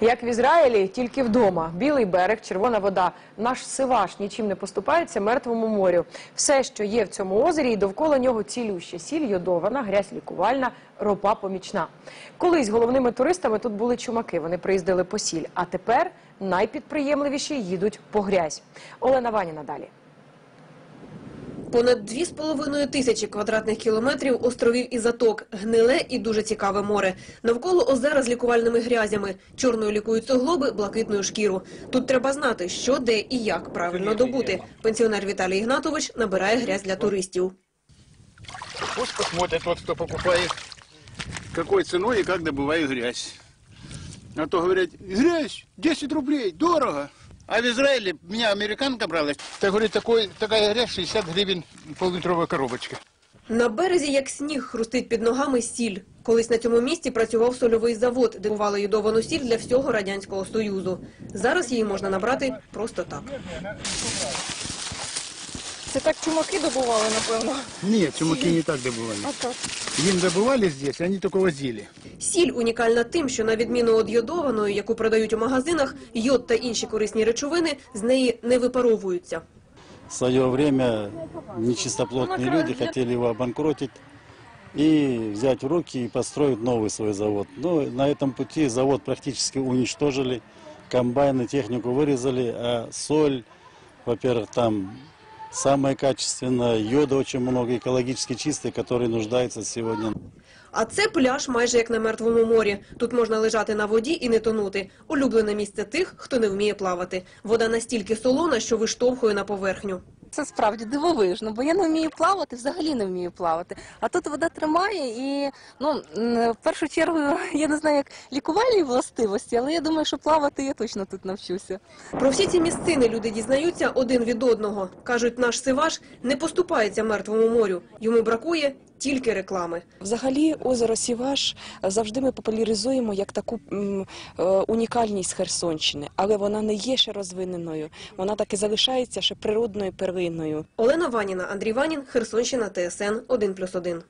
Як в Ізраїлі, тільки вдома. Білий берег, червона вода. Наш Сиваш нічим не поступається мертвому морю. Все, що є в цьому озері, і довкола нього цілюща. Сіль йодована, грязь лікувальна, ропа помічна. Колись головними туристами тут були чумаки. Вони приїздили по сіль. А тепер найпідприємливіші їдуть по грязь. Олена Ваніна далі. Понад 2,5 тисячі квадратних кілометрів островів і заток, гниле і дуже цікаве море. Навколо озера з лікувальними грязями. Чорною лікують суглоби, блакитною шкіру. Тут треба знати, що, де і як правильно добути. Пенсіонер Віталій Ігнатович набирає грязь для туристів. Пусть посмотрят тот, кто покупает, какой ценой и как добываю грязь. А то говорят, грязь 10 рублей, дорого. А в Израиле меня американка брала. Та говорит, такой, такая грязь 60 гривен поллитровая коробочка. На березі, як сніг, хрустить під ногами сіль. Колись на цьому місці працював сольовий завод, де бували йодовану сіль для всього Радянського Союзу. Зараз її можна набрати просто так. Це так чумаки добували, напевно. Нет, чумаки не так добывали. А так. Им добывали здесь, они только возили. Сіль унікальна тим, що на відміну від йодованої, яку продають у магазинах, йод та інші корисні речовини з неї не випаровуються. В свое время нечистоплотные люди хотели его обанкротить и взять в руки и построить новый свой завод. Но на этом пути завод практически уничтожили, комбайны, технику вырезали, а соль, во-первых, там самая качественная, йода очень много, экологически чистый, который нуждается сегодня А це пляж майже як на мертвому морі. Тут можна лежати на воді і не тонути. Улюблене місце тих, хто не вміє плавати. Вода настільки солона, що виштовхує на поверхню. Це справді дивовижно, бо я не вмію плавати, взагалі не вмію плавати. А тут вода тримає і ну в першу чергу я не знаю як лікувальні властивості, але я думаю, що плавати я точно тут навчуся. Про всі ці місцини люди дізнаються один від одного. Кажуть, наш Сиваш не поступається мертвому морю. Йому бракує тільки реклами. Взагалі, озеро Сіваш завжди ми популяризуємо як таку е, унікальність Херсонщини, але вона не є ще розвиненою. Вона так і залишається ще природною перлиною. Олена Ваніна, Андрій Ванін, Херсонщина, ТСН 1+,1.